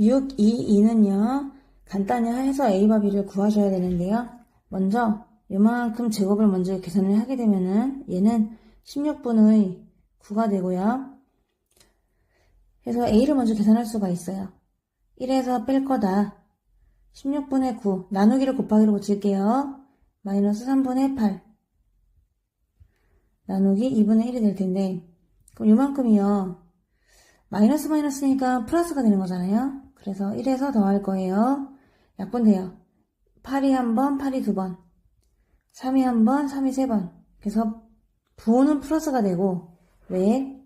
6, 2, 2는요, 간단히 해서 A와 B를 구하셔야 되는데요. 먼저, 요만큼 제곱을 먼저 계산을 하게 되면은, 얘는 16분의 9가 되고요. 그래서 A를 먼저 계산할 수가 있어요. 1에서 뺄 거다. 16분의 9, 나누기를 곱하기로 고칠게요. 마이너스 3분의 8. 나누기 2분의 1이 될 텐데, 그럼 요만큼이요. 마이너스 마이너스니까 플러스가 되는 거잖아요. 그래서 1에서 더할 거예요. 약분돼요. 8이 한 번, 8이 두 번. 3이 한 번, 3이 세 번. 그래서 부호는 플러스가 되고, 왜?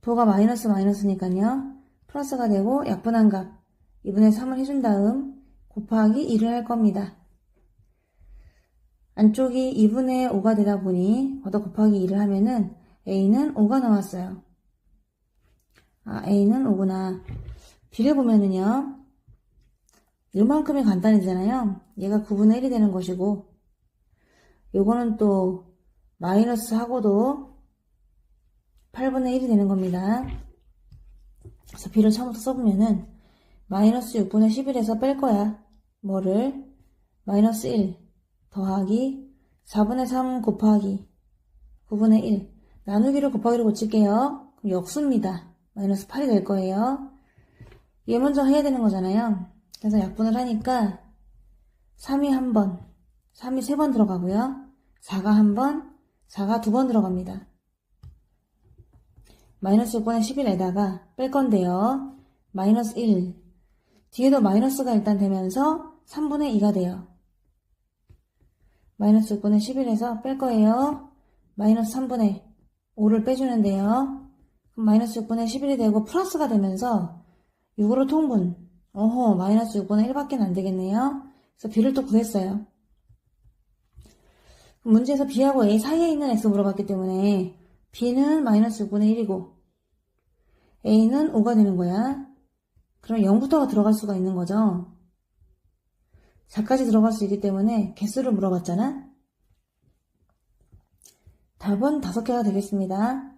부호가 마이너스 마이너스니까요. 플러스가 되고, 약분한 값. 2분의 3을 해준 다음, 곱하기 2를 할 겁니다. 안쪽이 2분의 5가 되다 보니, 걷어 곱하기 2를 하면은, A는 5가 나왔어요. 아, A는 5구나. B를 보면은요, 요만큼이 간단해지잖아요. 얘가 9분의 1이 되는 것이고, 요거는 또, 마이너스 하고도 8분의 1이 되는 겁니다. 그래서 B를 처음부터 써보면은, 마이너스 6분의 11에서 뺄 거야. 뭐를? 마이너스 1 더하기 4분의 3 곱하기 9분의 1 나누기를 곱하기로 고칠게요. 그럼 역수입니다. 마이너스 8이 될 거예요. 얘 먼저 해야 되는 거잖아요. 그래서 약분을 하니까 3이 한 번, 3이 세 번 들어가고요. 4가 한 번, 4가 두 번 들어갑니다. 마이너스 6분의 11에다가 뺄 건데요. 마이너스 1. 뒤에도 마이너스가 일단 되면서 3분의 2가 돼요. 마이너스 6분의 11에서 뺄 거예요. 마이너스 3분의 5를 빼주는데요. 그럼 마이너스 6분의 11이 되고 플러스가 되면서 6으로 통분. 어허, 마이너스 6분의 1밖에 안 되겠네요. 그래서 B를 또 구했어요. 문제에서 B하고 A 사이에 있는 X 물어봤기 때문에 B는 마이너스 6분의 1이고 A는 5가 되는 거야. 그럼 0부터가 들어갈 수가 있는 거죠. 4까지 들어갈 수 있기 때문에 개수를 물어봤잖아. 답은 5개가 되겠습니다.